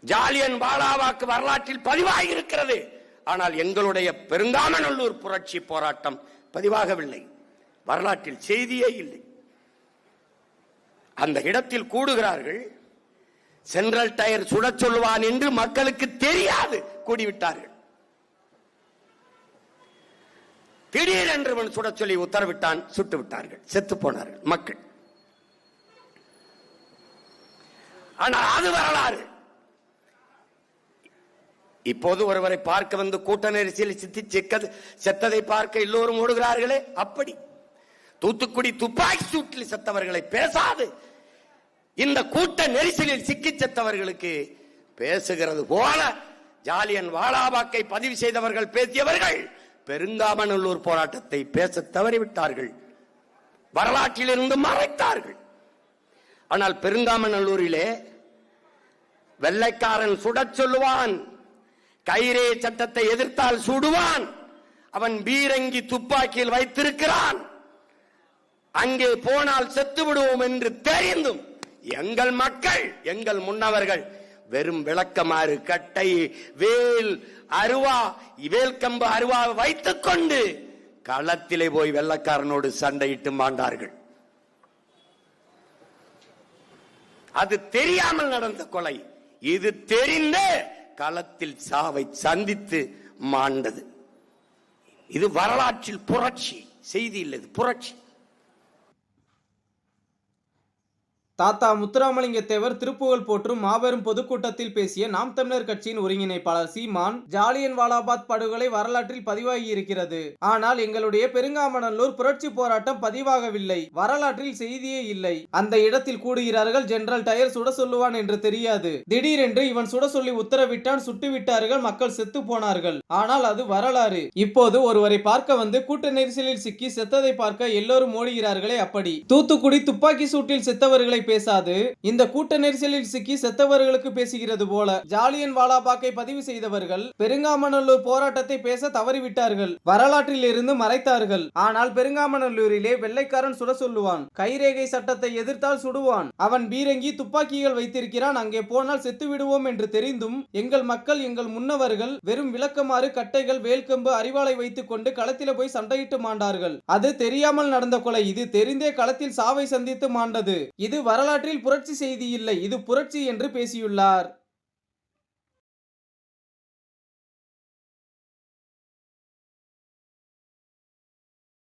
ஜாலியன் வாலாவாக்கு வரலாற்றில் பதிவாகி இருக்கிறது ஆனால் எங்களுடைய பெருந்தாமநல்லூர் புரட்சி போராட்டம் பதிவாகவில்லை. வரலாற்றில் செய்தியே இல்லை. அந்த இடத்தில் கூடுகிறார்கள் சென்ட்ரல் டயர் சுடச் சொல்லுவான் என்று மக்களுக்கு தெரியாது கூடிவிட்டார்கள். திடீரென்று அவன் சுடச் சொல்லி உத்தரவிட்டான் சுட்டு விட்டார்கள் செத்து போனார்கள் மக்கள். ஆனால் அது வரலாறு. இப்போது ஒருவரை பார்க்க வந்து கூட்ட நெரிசலில் சித்தி செக்கது செத்ததை பார்க்க எல்லோரும் ஓடுகிறார்களே? அப்படி. தூத்துக்குடி துப்பாக்கி சூட்டில் செத்தவர்களை பேசாது. இந்த கூட்ட நெரிசலில் சிக்கி செத்தவர்களுக்கு பேசுகிறது போல ஜாலியன் வாலாபாக்கை பதிவு செய்தவர்கள் பேசியவர்கள் பெருங்காமநல்லூர் போராட்டத்தை பேச தவறிவிட்டார்கள். வரலாற்றிலிருந்து மறைத்தார்கள். ஆனால் பெருங்காமநல்லூரிலே வெள்ளைக்காரன் சுடச் சொல்லுவான். கைரே சட்டத்தை எதிர்த்தால் சுடுவான். அவன் பீரங்கி துப்பாக்கியில் வைத்திருக்கிறான். அங்கே போனால் செத்து விடுவோம் என்று தெரிந்தும் எங்கள் மக்கள் எங்கள் முன்னவர்கள் வெறும் விளக்கமாறு கட்டை வேல் அருவா வேல் கம்பு அருவா வைத்துக் கொண்டு களத்திலே போய் வெள்ளக்காரனோடு சண்டையிட்டு மாண்டார்கள். அது தெரியாமல் நடந்த கொலை. இது தெரிந்து களத்தில் சாவை சந்தித்து மாண்டது. இது வரலாற்றில் புரட்சி செய்தி இல்லை புரட்சி. தாத்தா முத்துராமலிங்க தேவர் திருப்புகழ் போற்றும் மாபெரும் பொதுக்கூட்டத்தில் பேசிய நாம் தமிழர் கட்சியின் ஒருங்கிணைப்பாளர் சீமான் ஜாலியன் வாலாபாத் படுகொலை வரலாற்றில் பதிவாகி இருக்கிறது ஆனால் எங்களுடைய பெருங்காமநல்லூர் புரட்சி போராட்டம் பதிவாகவில்லை. வரலாற்றில் செய்தியே இல்லை. அந்த இடத்தில் கூடுகிறார்கள் ஜெனரல் டயர் சுட சொல்லுவான் என்று தெரியாது. திடீரென்று இவன் சுட சொல்லி உத்தரவிட்டான் சுட்டுவிட்டார்கள் மக்கள் செத்து போனார்கள். ஆனால் அது வரலாறு. இப்போது ஒருவரை பார்க்க வந்து கூட்ட நெரிசலில் சிக்கி செத்ததை பார்க்க எல்லோரும் ஓடுகிறார்களே அப்படி. தூத்துக்குடி துப்பாக்கி சூட்டில் செத்தவர்களை பேசாது. இந்த கூட்ட நெரிசலில் சிக்கி செத்தவர்களுக்கு பேசுகிறது போல ஜாலியன் வாலாபாக்கை பதிவு செய்தவர்கள் பெருங்காமநல்லூர் போராட்டத்தை பேச தவறிவிட்டார்கள். வரலாற்றில் இருந்து மறைத்தார்கள். ஆனால் பெருங்காமநல்லூரிலே வெள்ளைக்காரன் சுட சொல்லுவான் கைரேகை சட்டத்தை எதிர்த்தால் சுடுவான். அவன் பீரங்கி துப்பாக்கிகள் வைத்திருக்கிறான். அங்கே போனால் செத்து விடுவோம் என்று தெரிந்தும் எங்கள் மக்கள் எங்கள் முன்னவர்கள் வெறும் விளக்கமாறு கட்டைகள் வேல்கம்பு அறிவாளை வைத்துக் கொண்டு களத்தில போய் சண்டையிட்டு மாண்டார்கள். அது தெரியாமல் நடந்த கொலை. இது தெரிந்தே களத்தில் சாவை சந்தித்து மாண்டது. இது வரலாற்றில் புரட்சி செய்தி இல்லை இது புரட்சி என்று பேசியுள்ளார்.